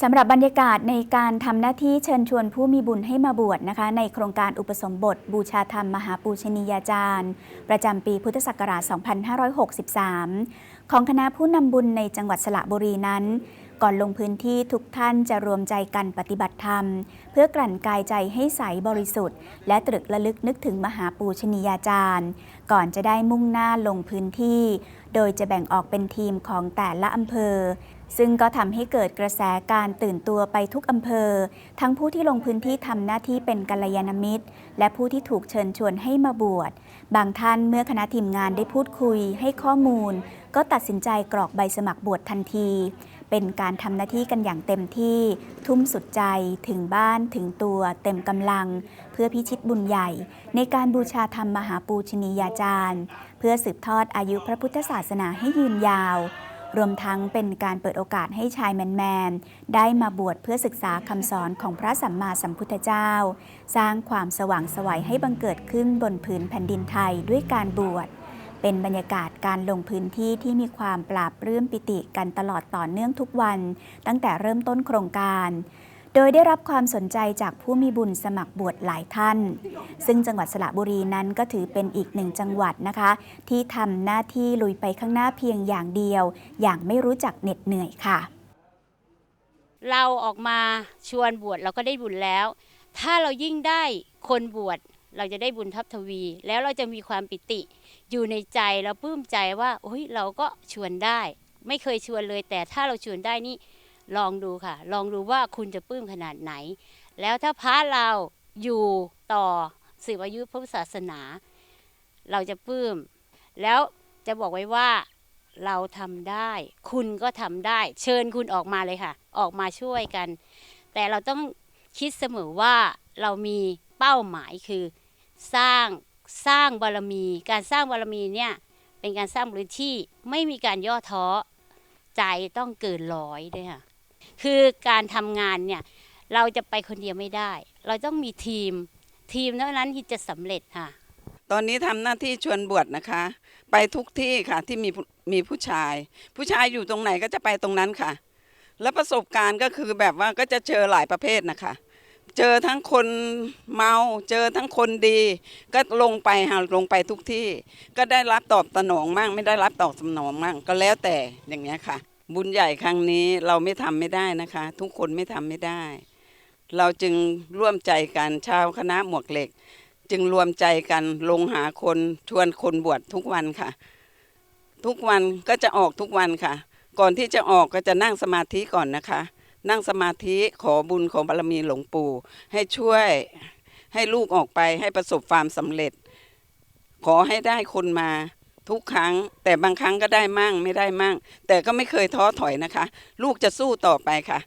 สำหรับบรรยากาศในการทำหน้าที่เชิญชวนผู้มีบุญให้มาบวชนะคะ ในโครงการอุปสมบท บูชาธรรมมหาปูชนียาจารย์ ประจำปีพุทธศักราช 2563 ของคณะผู้นำบุญในจังหวัดสระบุรีนั้น ก่อนลงพื้นที่ทุกท่านจะรวมใจกันปฏิบัติธรรม เพื่อกลั่นกายใจให้ใสบริสุทธิ์ และตรึกระลึกนึกถึงมหาปูชนียาจารย์ ก่อนจะได้มุ่งหน้าลงพื้นที่ โดยจะแบ่งออกเป็นทีมของแต่ละอำเภอ ซึ่งก็ทำให้เกิดกระแสการตื่นตัวไปทุกอำเภอ ทั้งผู้ที่ลงพื้นที่ทำหน้าที่เป็นกัลยาณมิตร และผู้ที่ถูกเชิญชวนให้มาบวช บางท่านเมื่อคณะทีมงานได้พูดคุยให้ข้อมูล ก็ตัดสินใจกรอกใบสมัครบวชทันที เป็นการทำหน้าที่กันอย่างเต็มที่ ทุ่มสุดใจถึงบ้านถึงตัวเต็มกำลัง เพื่อพิชิตบุญใหญ่ ในการบูชาธรรมมหาปูชนียาจารย์ เพื่อสืบทอดอายุพระพุทธศาสนาให้ยืนยาวรวมทั้งเป็นการเปิดโอกาสให้ชายแมนๆ ได้มาบวชเพื่อศึกษาคำสอนของพระสัมมาสัมพุทธเจ้า สร้างความสว่างสวัยให้บังเกิดขึ้นบนผืนแผ่นดินไทยด้วยการบวช เป็นบรรยากาศการลงพื้นที่ที่มีความปราบปลื้มปิติกันตลอดต่อเนื่องทุกวัน ตั้งแต่เริ่มต้นโครงการ โดยได้รับความสนใจจากผู้มีบุญสมัครบวชหลายท่าน ซึ่งจังหวัดสระบุรีนั้นก็ถือเป็นอีกหนึ่งจังหวัดนะคะ ที่ทำหน้าที่ลุยไปข้างหน้าเพียงอย่างเดียว อย่างไม่รู้จักเหน็ดเหนื่อยค่ะ เราออกมาชวนบวชเราก็ได้บุญแล้ว ถ้าเรายิ่งได้คนบวช เราจะได้บุญทับทวี แล้วเราจะมีความปิติ อยู่ในใจเราปลื้มใจว่าโอ้ยเราก็ชวนได้ ไม่เคยชวนเลย แต่ถ้าเราชวนได้นี่ลองดูค่ะ ลองดูว่าคุณจะปลื้มขนาดไหน แล้วถ้าพระเราอยู่ต่อสืบอายุพระพุทธศาสนา เราจะปลื้มแล้วจะบอกไว้ว่าเราทำได้ คุณก็ทำได้ เชิญคุณออกมาเลยค่ะ ออกมาช่วยกัน แต่เราต้องคิดเสมอว่าเรามีเป้าหมายคือ สร้างสร้างบารมี การสร้างบารมีเนี่ยเป็นการสร้างบารมีที่ไม่มีการย่อท้อใจต้องเกินร้อยด้วยค่ะคือการทำงานเนี่ยเราจะไปคนเดียวไม่ได้ เราต้องมีทีม ทีมเท่านั้นที่จะสำเร็จค่ะ ตอนนี้ทำหน้าที่ชวนบวชนะคะ ไปทุกที่ค่ะที่มีมีผู้ชาย ผู้ชายอยู่ตรงไหนก็จะไปตรงนั้นค่ะ แล้วประสบการณ์ก็คือแบบว่าก็จะเจอหลายประเภทนะคะ เจอทั้งคนเมา เจอทั้งคนดี ก็ลงไปค่ะลงไปทุกที่ ก็ได้รับตอบสนองมั่งไม่ได้รับตอบสนองมั่งก็แล้วแต่อย่างเงี้ยค่ะ บุญใหญ่ครั้งนี้เราไม่ทำไม่ได้นะคะ ทุกคนไม่ทำไม่ได้ เราจึงร่วมใจกันชาวคณะหมวกเหล็ก จึงรวมใจกันลงหาคนชวนคนบวชทุกวันค่ะ ทุกวันก็จะออกทุกวันค่ะ ก่อนที่จะออกก็จะนั่งสมาธิก่อนนะคะ นั่งสมาธิขอบุญของบารมีหลวงปู่ ให้ช่วยให้ลูกออกไปให้ประสบความสำเร็จ ขอให้ได้คนมาทุกครั้ง แต่บางครั้งก็ได้มั่งไม่ได้มั่ง แต่ก็ไม่เคยท้อถอยนะคะ ลูกจะสู้ต่อไปค่ะ